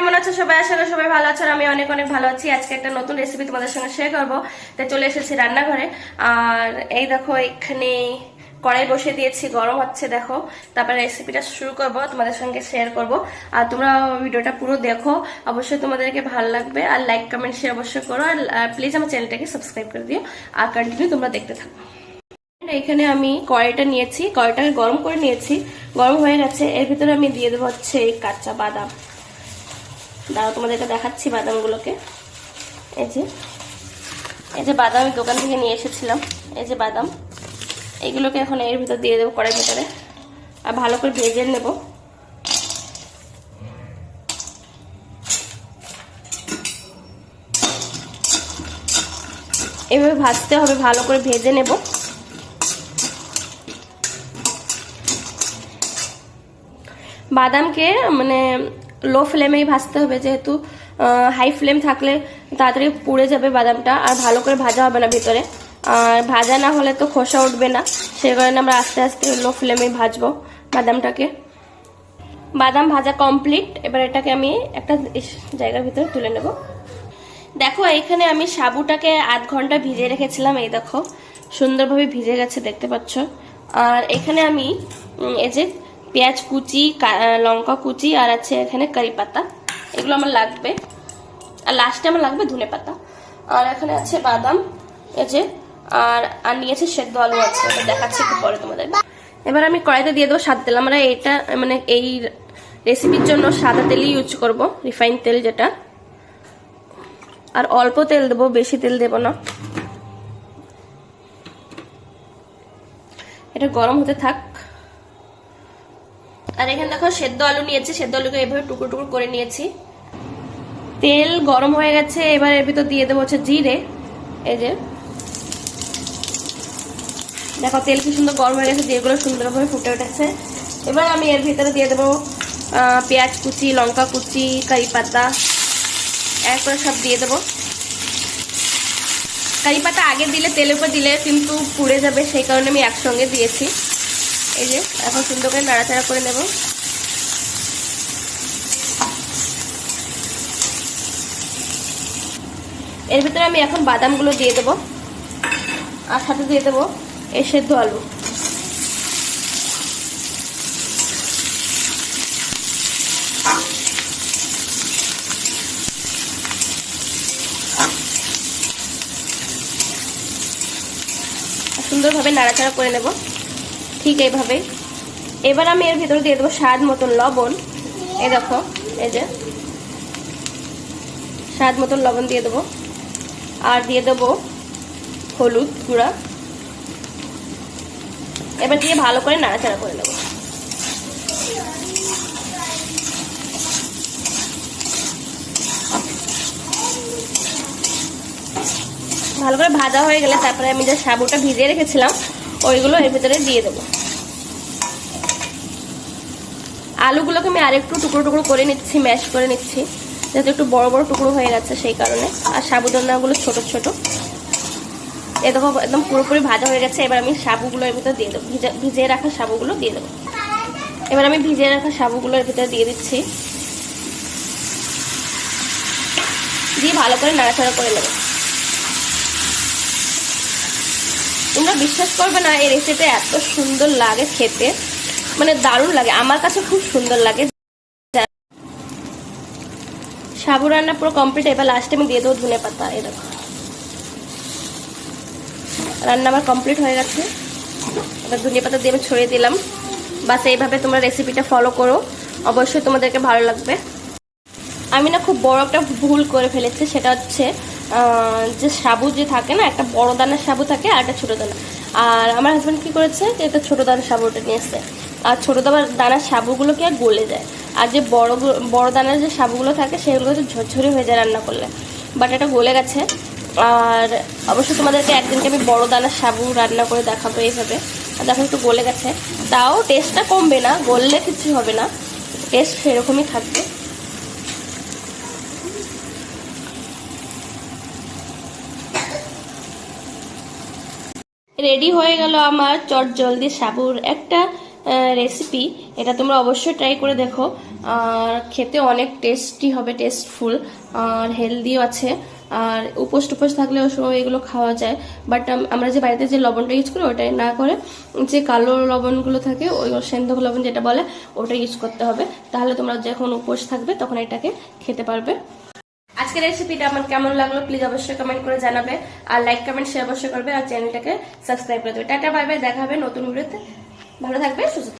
কেমন আছো? সবাই আশা করি সবাই ভালো আছো আমি অনেক অনেক ভালো আছি। আজকে একটা নতুন রেসিপি তোমাদের সঙ্গে শেয়ার করব। তাই চলে এসেছি রান্নাঘরে। আর এই দেখো, এখানে কড়াই বসিয়ে দিয়েছি, গরম হচ্ছে দেখো। তারপরে রেসিপিটা শুরু করব, তোমাদের সঙ্গে শেয়ার করব। আর তোমরা ভিডিওটা পুরো দেখো। অবশ্যই তোমাদেরকে ভালো লাগবে। আর লাইক কমেন্ট শেয়ার অবশ্যই করো। আর প্লিজ আমার চ্যানেলটাকে সাবস্ক্রাইব করে দিও। আর কন্টিনিউ তোমরা দেখতে থাকো। এখানে আমি কড়াইটা নিয়েছি। কড়াইটাকে গরম করে নিয়েছি। গরম হয়ে গেছে। এর ভিতরে আমি দিয়ে দেবো হচ্ছে কাঁচা বাদাম। দাঁড়াও, তোমাদেরকে দেখাচ্ছি বাদামগুলোকে। এই যে এই যে বাদাম দোকান থেকে নিয়ে এসেছিলাম। এই যে বাদাম এইগুলোকে এখন এর ভিতর দিয়ে দেবো কড়াই ভিতরে। আর ভালো করে ভেজে নেব। এভাবে ভাজতে হবে, ভালো করে ভেজে নেব। বাদামকে মানে লো ফ্লেমেই ভাজতে হবে যেহেতু হাই ফ্লেম থাকলে তাড়াতাড়ি পুড়ে যাবে বাদামটা আর ভালো করে ভাজা হবে না ভিতরে। আর ভাজা না হলে তো খোসা উঠবে না, সেই কারণে আমরা আস্তে আস্তে লো ফ্লেমেই ভাজবো বাদামটাকে। বাদাম ভাজা কমপ্লিট এবার এটাকে আমি একটা জায়গার ভিতরে তুলে নেব। দেখো এখানে আমি সাবুটাকে আধ ঘণ্টা ভিজে রেখেছিলাম, এই দেখো, সুন্দরভাবে ভিজে গেছে, দেখতে পাচ্ছ। আর এখানে আমি এই যে পেঁয়াজ কুচি লঙ্কা কুচি, আর আছে এখানে কারি পাতা। এগুলো আমার লাগবে। আর লাস্টে আমার লাগবে ধনে পাতা। আর এখানে আছে বাদাম যে, আর আর নিয়েছে সেদ্ধ আলু আছে। দেখাচ্ছি একটু পরে তোমাদের। এবার আমি কড়াইতে দিয়ে দেবো সাদা তেল। আমরা এটা মানে এই রেসিপির জন্য সাদা তেলই ইউজ করব রিফাইন তেল যেটা। আর অল্প তেল দেবো, বেশি তেল দেবো না। এটা গরম হতে থাক। এখানে দেখো সেদ্ধ আলু নিয়েছি, সেদ্ধ আলুকে এভাবে টুকরো টুকরো করে নিয়েছি। তেল গরম হয়ে গেছে, এবার এর ভিতর দিয়ে দেবো হচ্ছে জিরে। এই যে। দেখো তেল কি সুন্দর গরম হয়ে গেছে যেগুলো সুন্দরভাবে ফুটে উঠেছে। এবার আমি এর ভিতরে দিয়ে দেবো পেঁয়াজ কুচি, লঙ্কা কুচি, কারি পাতা। এক করে সব দিয়ে দেবো। কারি পাতা আগে দিলে, তেলের উপর দিলে কিন্তু পুড়ে যাবে, সেই কারণে আমি একসঙ্গে দিয়েছি। এই যে, এখন সুন্দর করে নাড়াচাড়া করে নেব। এর ভিতরে আমি এখন বাদামগুলো দিয়ে দেবো আর সাথে দিয়ে দেবো এই সেদ্ধ আলু। সুন্দরভাবে নাড়াচাড়া করে নেব। ঠিক এইভাবে। এবার আমি এর ভিতরে দিয়ে দেবো স্বাদ মতন লবণ। এ দেখো, এই যে। স্বাদ মতন লবণ দিয়ে দেবো। আর দিয়ে দেবো হলুদ গুঁড়া। এবার দিয়ে ভালো করে নাড়াচাড়া করে নেব। ভালো করে ভাজা হয়ে গেলে তারপরে আমি যে সাবুটা ভিজিয়ে রেখেছিলাম ওইগুলো এর ভিতরে দিয়ে দেবো। আলুগুলোকে আমি আরেকটু টুকরো টুকরো করে নিচ্ছি, ম্যাশ করে নিচ্ছি, যাতে একটু বড় বড় টুকরো হয়ে গেছে সেই কারণে। আর সাবুদানাগুলো ছোট ছোট। এ দেখো, একদম পুরোপুরি ভাজা হয়ে গেছে। এবার আমি সাবুগুলো এর ভিতরে দিয়ে দেবো। ভিজিয়ে রাখা সাবুগুলো দিয়ে দেবো। এবার আমি ভিজিয়ে রাখা সাবুগুলো এর ভিতরে দিয়ে দিচ্ছি। দিয়ে ভালো করে নাড়াচাড়া করে নেব। তোমরা বিশ্বাস করবে না, এই রেসিপিটা এত সুন্দর লাগে খেতে। মানে দারুণ লাগে, আমার কাছে খুব সুন্দর লাগে। সাবু রান্না পুরো কমপ্লিট এবার লাস্টে আমি দিয়ে দেবো ধনে পাতা দেখো। রান্না আমার কমপ্লিট হয়ে গেছে। এবার ধনে পাতা দিয়ে আমি ছড়িয়ে দিলাম। বাস, এইভাবে তোমরা রেসিপিটা ফলো করো। অবশ্যই তোমাদেরকে ভালো লাগবে। আমি না খুব বড় একটা ভুল করে ফেলেছি, সেটা হচ্ছে যে সাবু যে থাকে না, একটা বড় দানার সাবু থাকে আর একটা ছোটো দানা। আর আমার হাজব্যান্ড কী করেছে যে একটা ছোটো দানার সাবুটা নিয়ে এসছে আর ছোটো দাবার দানার দানার সাবুগুলোকে আর গলে যায়। আর যে বড় বড় দানার যে সাবুগুলো থাকে, সেগুলো হচ্ছে ঝরঝরি হয়ে যায় রান্না করলে। বাট এটা গলে গেছে। আর অবশ্যই তোমাদেরকে একদিনকে আমি বড় দানার সাবু রান্না করে দেখাবো এইভাবে। দেখো একটু গলে গেছে। তাও টেস্টটা কমবে না, গললে কিছু হবে না। টেস্ট সেরকমই থাকবে। রেডি হয়ে গেল আমার চট জলদি সাবুর একটা রেসিপি এটা তোমরা অবশ্যই ট্রাই করে দেখো। আর খেতে অনেক টেস্টি হবে টেস্টফুল আর হেলদিও আছে। আর উপোস টুপোস থাকলে সময় এগুলো খাওয়া যায়। বাট আমরা যে বাড়িতে যে লবণটা ইউজ করি, ওটাই না করে যে কালো লবণগুলো থাকে, ওই সেন্ধক লবণ যেটা বলে, ওটা ইউজ করতে হবে। তাহলে তোমরা যখন উপোস থাকবে, তখন এটাকে খেতে পারবে। আজকের রেসিপিটা আমার কেমন লাগল প্লিজ অবশ্যই কমেন্ট করে জানাবে। আর লাইক কমেন্ট শেয়ার অবশ্যই করবে। আর চ্যানেলটাকে সাবস্ক্রাইব করে দেবে। টাটা বাই বাই দেখা হবে নতুন ভিডিওতে ভালো থাকবে, সুস্থ।